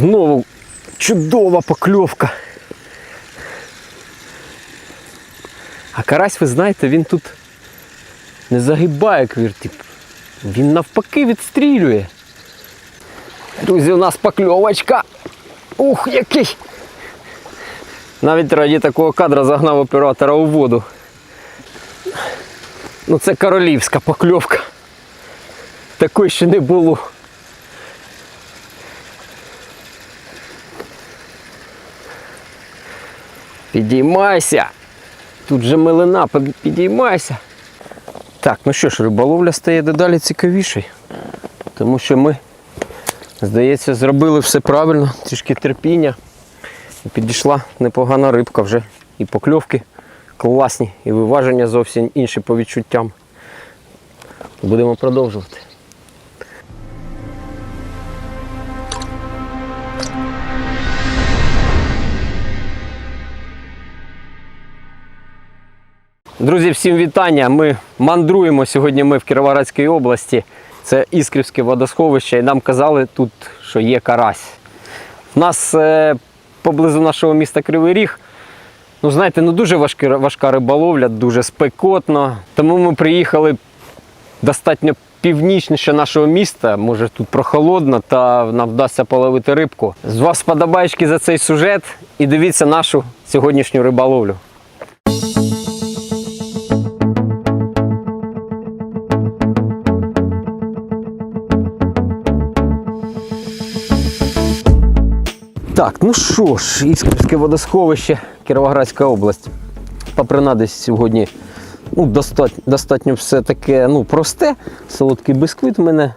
Знову чудова покльовка. А карась, ви знаєте, він тут не загибає квіртіп. Він навпаки відстрілює. Друзі, у нас покльовочка. Ух, який! Навіть раді такого кадра загнав оператора у воду. Ну це королівська покльовка. Такої ще не було. Підіймайся. Тут же милина, підіймайся. Так, ну що ж, риболовля стає дедалі цікавішою. Тому що ми, здається, зробили все правильно, трішки терпіння. Підійшла непогана рибка вже. І покльовки класні, і виваження зовсім інші по відчуттям. Будемо продовжувати. Друзі, всім вітання. Ми мандруємо сьогодні. Ми в Кіровоградській області. Це Іскрівське водосховище, і нам казали тут, що є карась. У нас е, поблизу нашого міста Кривий Ріг. Ну, знаєте, ну дуже важкі, важка риболовля, дуже спекотно. Тому ми приїхали достатньо північніше нашого міста. Може тут прохолодно, та нам вдасться половити рибку. З вас сподобаєчки за цей сюжет і дивіться нашу сьогоднішню риболовлю. Ну що ж, Іскрівське водосховище, Кіровоградська область. Попринадись сьогодні ну, достатньо, достатньо все таке ну, просте. Солодкий бисквит в мене.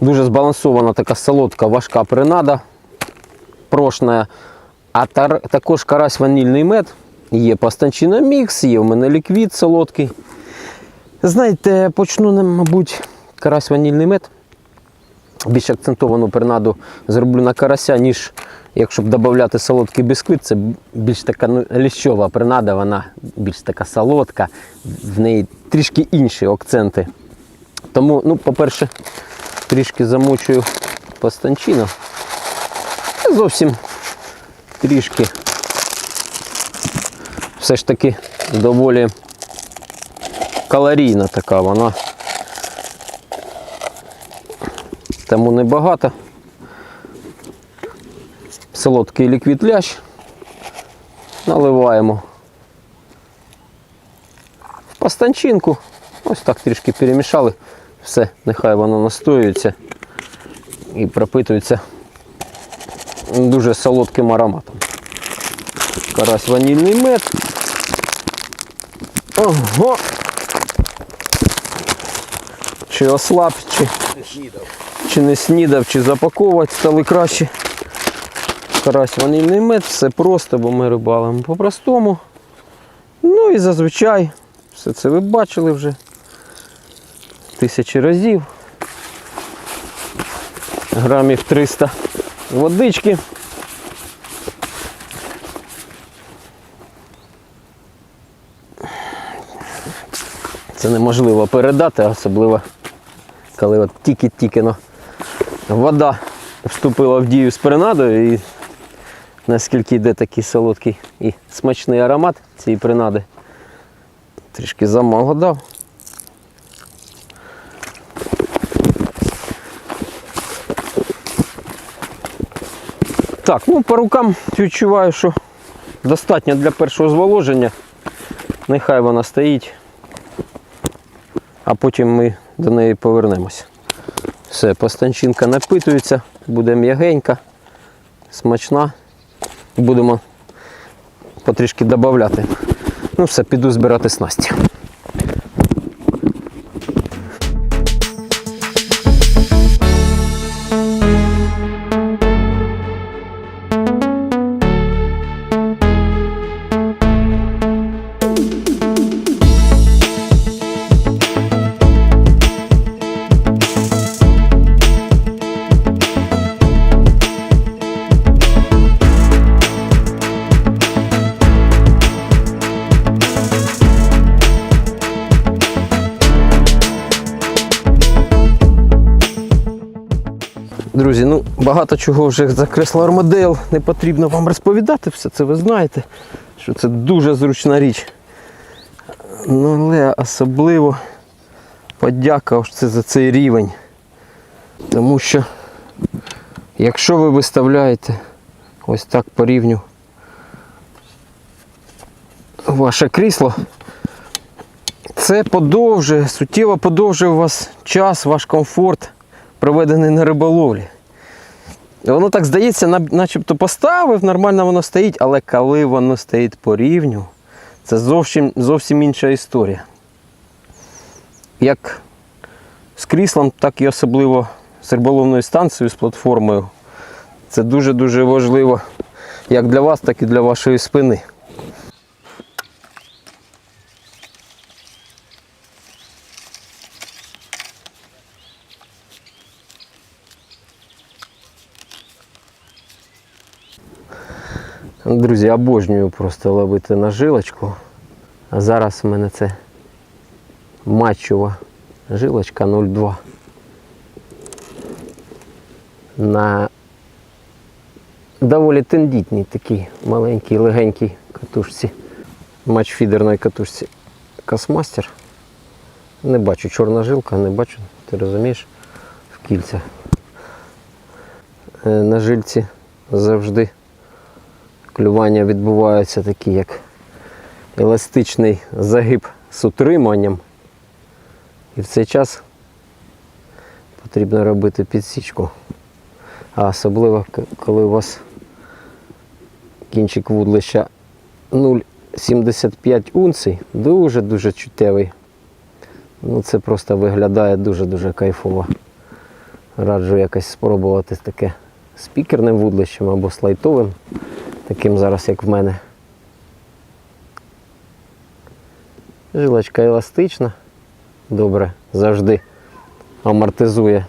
Дуже збалансована така солодка, важка принада. Прошна. А тар, також карась ванільний мед. Є пастанчина мікс, є в мене ліквід солодкий. Знаєте, почну, мабуть, карась ванільний мед більш акцентовану принаду зроблю на карася, ніж якщо б додати солодкий бісквит, це більш така ну, ліщова принада, вона більш така солодка, в неї трішки інші акценти. Тому, ну, по-перше, трішки замочую пастанчину. І Зовсім трішки все ж таки доволі калорійна така вона. тому небагато. Солодкий ліквід лящ. Наливаємо в пастанчинку. Ось так трішки перемішали. Все, нехай воно настоюється і пропитується дуже солодким ароматом. Карась ванільний мед. Ого! Чи ослаб, чи чи не снідав, чи запаковувати стали краще. Карась ванільний мед, все просто, бо ми рибалимо по-простому. Ну і зазвичай, все це ви бачили вже тисячі разів. Грамів 300 водички. Це неможливо передати, особливо коли от тільки-тільки вода вступила в дію з принадою і наскільки йде такий солодкий і смачний аромат цієї принади. Трішки замало дав. Так, ну по рукам відчуваю, що достатньо для першого зволоження. Нехай вона стоїть, а потім ми до неї повернемося. Все, постанчинка напитується, буде м'ягенька, смачна. Будемо потрішки додати. Ну все, піду збирати снасті. Чого вже за кресло Армадейл не потрібно вам розповідати, все це ви знаєте, що це дуже зручна річ. Ну, але особливо подяка ось це за цей рівень. Тому що якщо ви виставляєте ось так по рівню ваше крісло, це подовжує, суттєво подовжує у вас час, ваш комфорт, проведений на риболовлі. Воно так здається, начебто поставив, нормально воно стоїть, але коли воно стоїть по рівню, це зовсім, зовсім інша історія. Як з кріслом, так і особливо з риболовною станцією, з платформою. Це дуже-дуже важливо як для вас, так і для вашої спини. Друзі, обожнюю просто ловити на жилочку. А зараз в мене це матчова жилочка 0,2. На доволі тендітній такій маленькій, легенькій катушці. Матчфідерної катушці Космастер. Не бачу чорна жилка, не бачу, ти розумієш, в кільцях. Е, На жильці завжди клювання відбуваються такі, як еластичний загиб з утриманням. І в цей час потрібно робити підсічку. А особливо, коли у вас кінчик вудлища 0,75 унцій, дуже-дуже чуттєвий. Ну, це просто виглядає дуже-дуже кайфово. Раджу якось спробувати таке спікерним вудлищем або слайтовим, таким зараз, як в мене. Жилочка еластична, добре завжди амортизує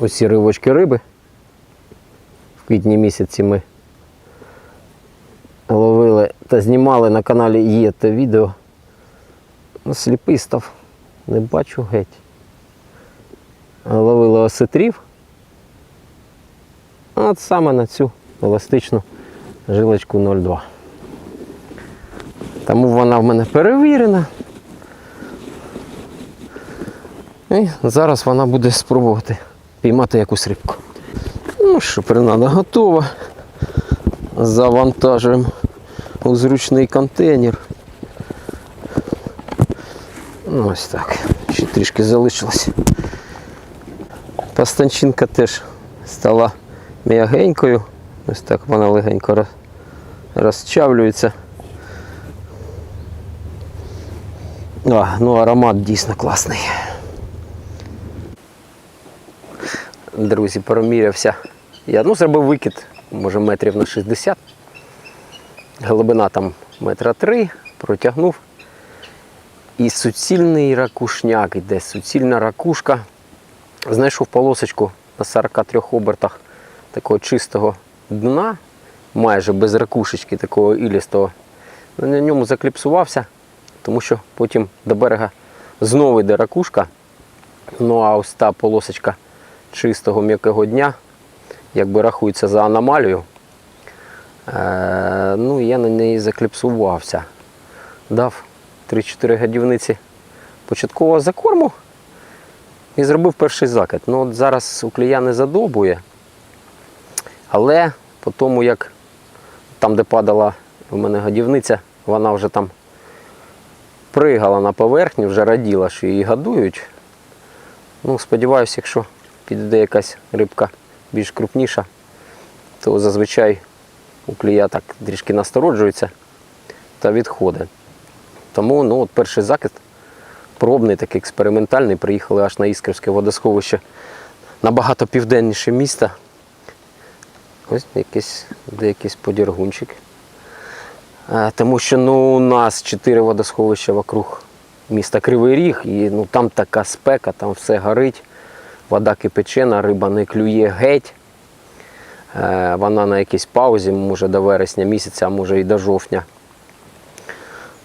усі ривочки риби. В квітні місяці ми ловили та знімали на каналі є те відео. Ну, Сліпий став, не бачу геть. Ловили осетрів. От саме на цю еластичну жилочку 0,2. Тому вона в мене перевірена. І зараз вона буде спробувати піймати якусь рибку. Ну що, принада готова. Завантажуємо у зручний контейнер. Ну, ось так. Ще трішки залишилось. Пастанчинка теж стала м'ягенькою. Ось так вона легенько розчавлюється. А, ну аромат дійсно класний. Друзі, промірявся. Я ну, зробив викид, може метрів на 60. Глибина там метра три, протягнув. І суцільний ракушняк йде, суцільна ракушка. Знайшов полосочку на 43 обертах такого чистого дна, майже без ракушечки, такого ілістого. На ньому закліпсувався, тому що потім до берега знову йде ракушка. Ну а ось та полосочка чистого м'якого дня, якби рахується за аномалію. Е, ну, я на неї закліпсувався. Дав 3-4 годівниці початкового закорму і зробив перший закид. Ну, от зараз у клія не задобує, але по тому, як там, де падала в мене годівниця, вона вже там пригала на поверхню, вже раділа, що її годують. Ну, сподіваюся, якщо підійде якась рибка більш крупніша, то зазвичай у клія так трішки настороджується та відходить. Тому ну, от перший закид пробний, такий експериментальний. Приїхали аж на Іскрівське водосховище набагато південніше міста. Ось якийсь, де якийсь подіргунчик. А, тому що ну, у нас чотири водосховища вокруг міста Кривий Ріг, і ну, там така спека, там все горить, вода кипячена, риба не клює геть. Е, Вона на якійсь паузі, може до вересня місяця, а може і до жовтня.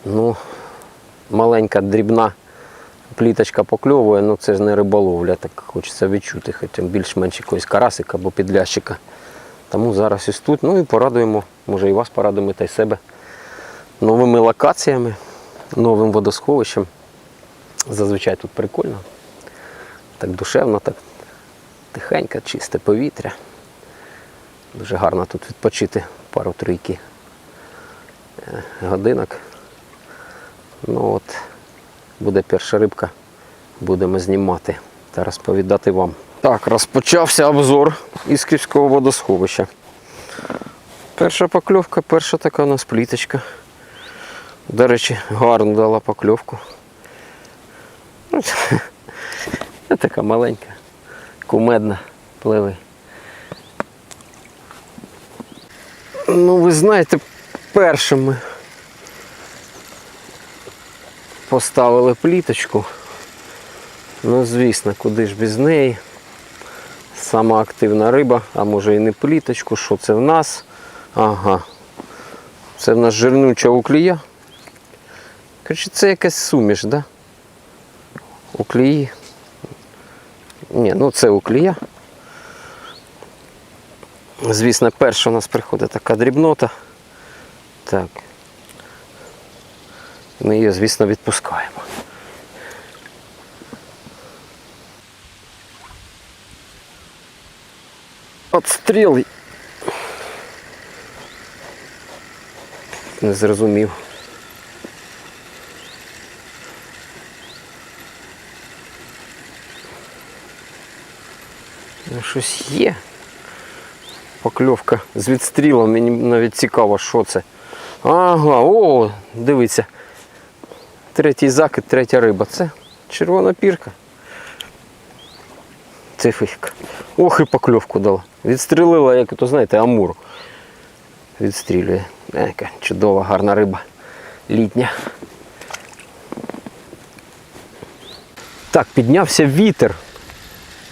Ну, маленька дрібна пліточка покльовує, ну це ж не риболовля, так хочеться відчути, хоча більш-менш якогось карасика або підлящика. Тому зараз ось тут. Ну і порадуємо, може і вас порадуємо, та й себе новими локаціями, новим водосховищем. Зазвичай тут прикольно. Так душевно, так тихенько, чисте повітря. Дуже гарно тут відпочити пару-трійки е, годинок. Ну от, буде перша рибка, будемо знімати та розповідати вам. Так, розпочався обзор Іскрівського водосховища. Перша покльовка, перша така у нас пліточка. До речі, гарно дала покльовку. Ну, Така маленька, кумедна, пливи. Ну, ви знаєте, першими поставили пліточку. Ну, звісно, куди ж без неї. Сама активна риба, а може і не пліточку. Що це в нас? Ага. Це в нас жирнюча уклія. Коротше, це якась суміш, да? Уклії. Ні, ну це уклія. Звісно, перша у нас приходить така дрібнота. Так. Ми її, звісно, відпускаємо. Отстріл. Не зрозумів. Ну, щось є. Покльовка з відстрілом, мені навіть цікаво, що це. Ага, о, дивіться. Третій закид, третя риба. Це червона пірка. Це фишка. Ох і покльовку дала. Відстрілила, як то знаєте, амур. Відстрілює. Яка чудова, гарна риба. Літня. Так, піднявся вітер.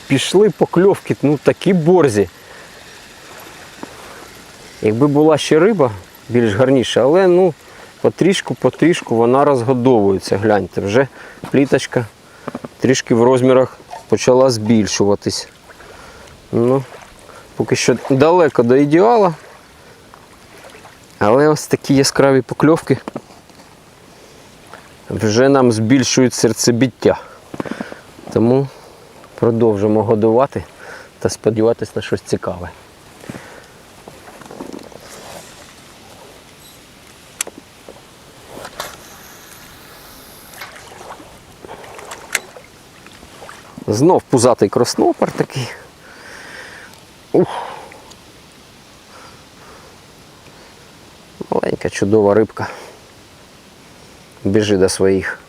Пішли покльовки, ну такі борзі. Якби була ще риба, більш гарніша, але ну, потрішку, потрішку вона розгодовується. Гляньте, вже пліточка трішки в розмірах почала збільшуватись. Ну, поки що далеко до ідеала. Але ось такі яскраві покльовки вже нам збільшують серцебіття. Тому продовжимо годувати та сподіватися на щось цікаве. Знов пузатий краснопер такий. Ух. Маленька чудова рибка. Біжи до своїх.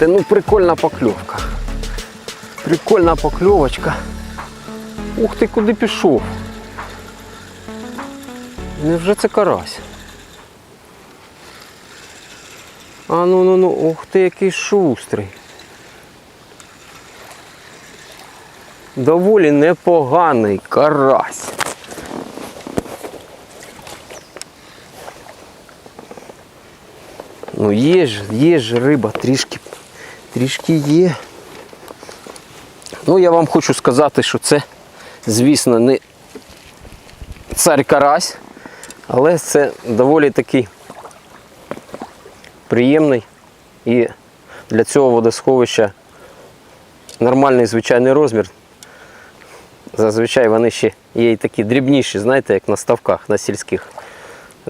Слухайте, ну прикольна покльовка. Прикольна покльовочка. Ух ти, куди пішов? Невже це карась? А ну ну ну, ух ти, який шустрий. Доволі непоганий карась. Ну є ж, є ж риба, трішки, трішки є. Ну, я вам хочу сказати, що це, звісно, не цар карась, але це доволі такий приємний і для цього водосховища нормальний звичайний розмір. Зазвичай вони ще є і такі дрібніші, знаєте, як на ставках, на сільських.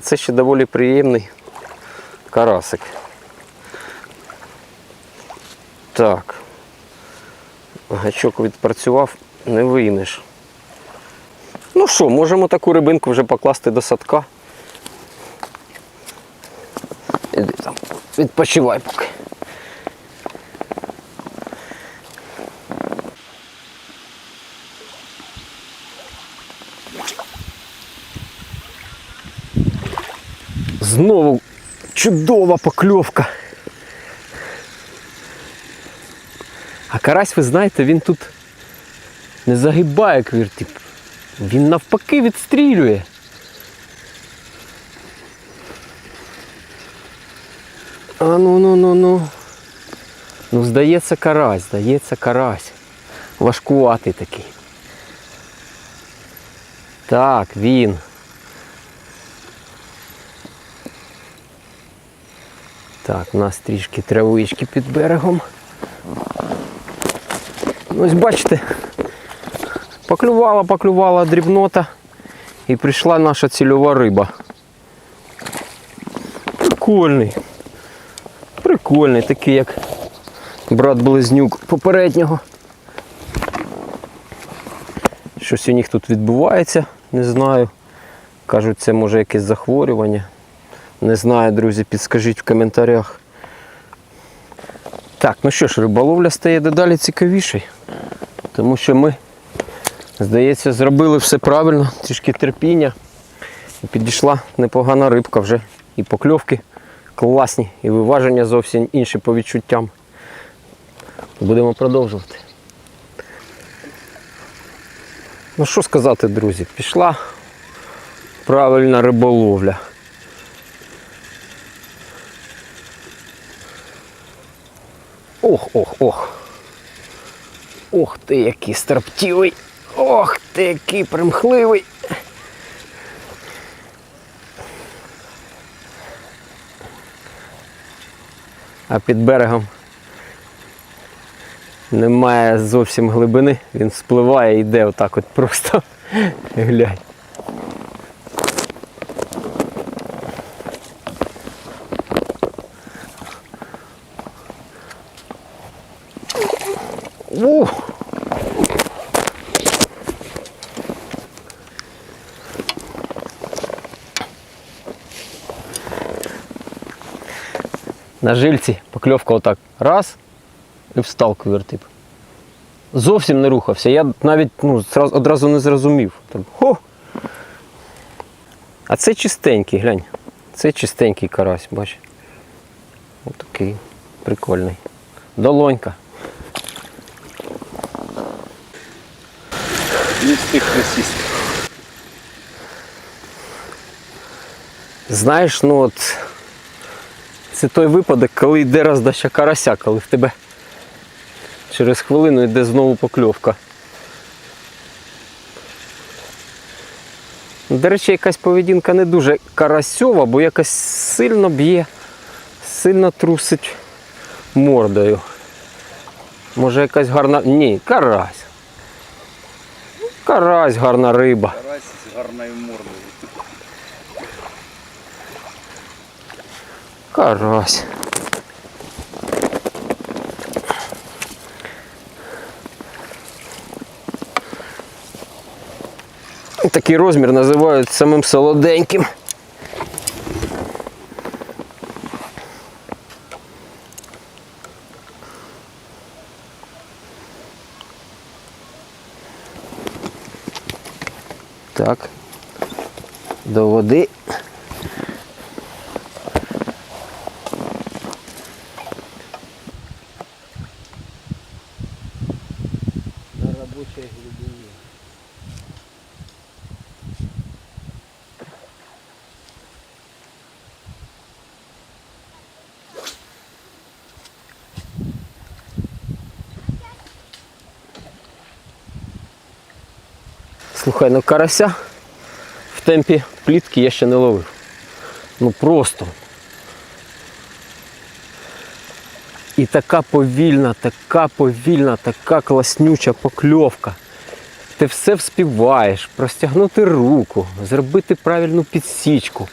Це ще доволі приємний карасик. Так. Гачок відпрацював, не вийнеш. Ну що, можемо таку рибинку вже покласти до садка. Іди там, відпочивай поки. Знову чудова покльовка. Карась, ви знаєте, він тут не загибає квіртип. Він навпаки відстрілює. А ну ну ну ну. Ну, здається, карась, здається, карась. Важкуватий такий. Так, він. Так, у нас трішки травички під берегом. Ось бачите, поклювала, поклювала дрібнота і прийшла наша цільова риба. Прикольний. Прикольний, такий як брат-близнюк попереднього. Щось у них тут відбувається, не знаю. Кажуть, це може якесь захворювання. Не знаю, друзі, підскажіть в коментарях. Так, ну що ж, риболовля стає дедалі цікавішою. Тому що ми, здається, зробили все правильно, трішки терпіння. І підійшла непогана рибка вже. І покльовки класні, і виваження зовсім інші по відчуттям. Будемо продовжувати. Ну що сказати, друзі, пішла правильна риболовля. Ох, ох, ох. Ох ти, який строптівий. Ох ти, який примхливий. А під берегом немає зовсім глибини, він спливає і йде отак от просто. Глянь. На жильці покльовка отак. Раз і встав квертип. Зовсім не рухався. Я навіть ну, одразу не зрозумів. Там, хо! А це чистенький, глянь. Це чистенький карась, бач. Ось такий прикольний. Долонька. Не встиг присісти. Знаєш, ну от це той випадок, коли йде роздача карася, коли в тебе через хвилину йде знову покльовка. До речі, якась поведінка не дуже карасьова, бо якось сильно б'є, сильно трусить мордою. Може якась гарна. Ні, карась. Карась гарна риба. Карась з гарною мордою. Карась. Такий розмір називають самим солоденьким. Так. До води. на рабочей глубине. Слухай, ну карася в темпі плітки я ще не ловив. Ну просто. І така повільна, така повільна, така класнюча покльовка. Ти все вспіваєш, простягнути руку, зробити правильну підсічку.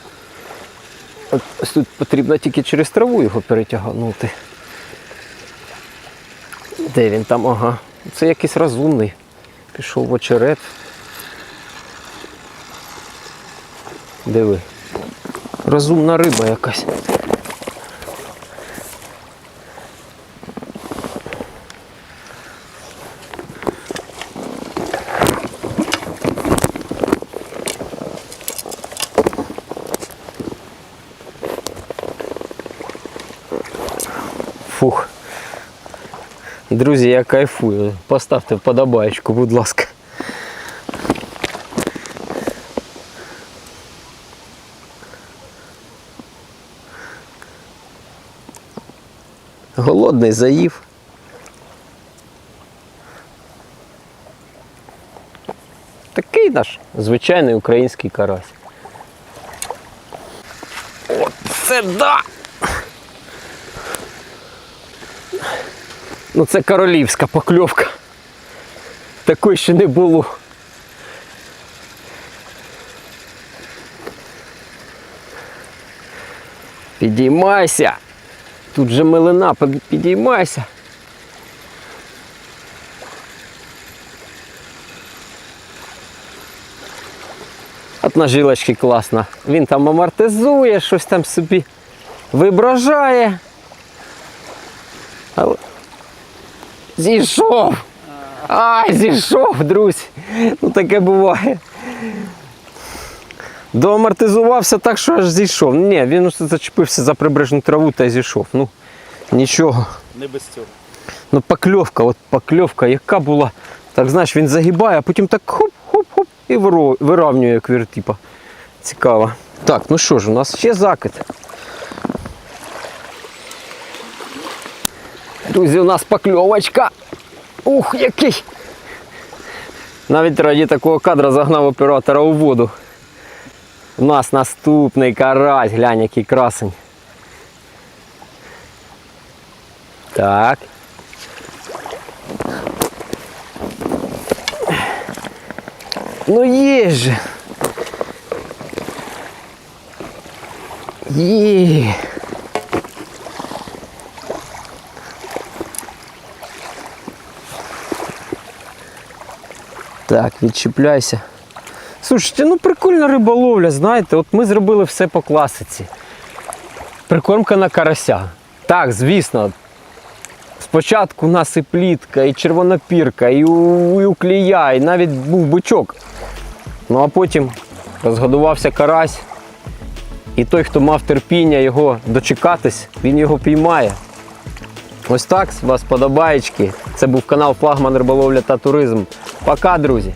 От тут потрібно тільки через траву його перетягнути. Де він там? Ага. Це якийсь розумний. Пішов в очерет. Диви. Розумна риба якась. Фух. Друзі, я кайфую. Поставте вподобаєчку, будь ласка. Голодний заїв. Такий наш звичайний український карась. О, це да! Ну це королівська покльовка. Такої ще не було. Підіймайся. Тут же милина, підіймайся. От на жилочки класно. Він там амортизує, щось там собі вибражає. Але... Зійшов! Ай, зійшов, друзі. Ну таке буває. Доамортизувався так, що аж зійшов. Ні, він зачепився за прибережну траву та зійшов. Ну, нічого. Не без цього. Ну, покльовка, от покльовка, яка була. Так знаєш, він загибає, а потім так хоп-хоп-хоп і вирівнює як вертіпа. Цікаво. Так, ну що ж, у нас ще закид. Друзі, у нас покльовочка. Ух, який! Навіть раді такого кадра загнав оператора у воду. У нас наступний карась, глянь, який красень. Так. Ну є же. Є. Так, відчіпляйся. Слушайте, ну прикольна риболовля, знаєте, от ми зробили все по класиці. Прикормка на карася. Так, звісно, Спочатку у нас і плітка, і червонопірка, і у, і і навіть був бичок. Ну а потім розгодувався карась. І той, хто мав терпіння його дочекатись, він його піймає. Ось так, з вас подобаєчки. Це був канал Флагман Риболовля та Туризм. Пока, друзі!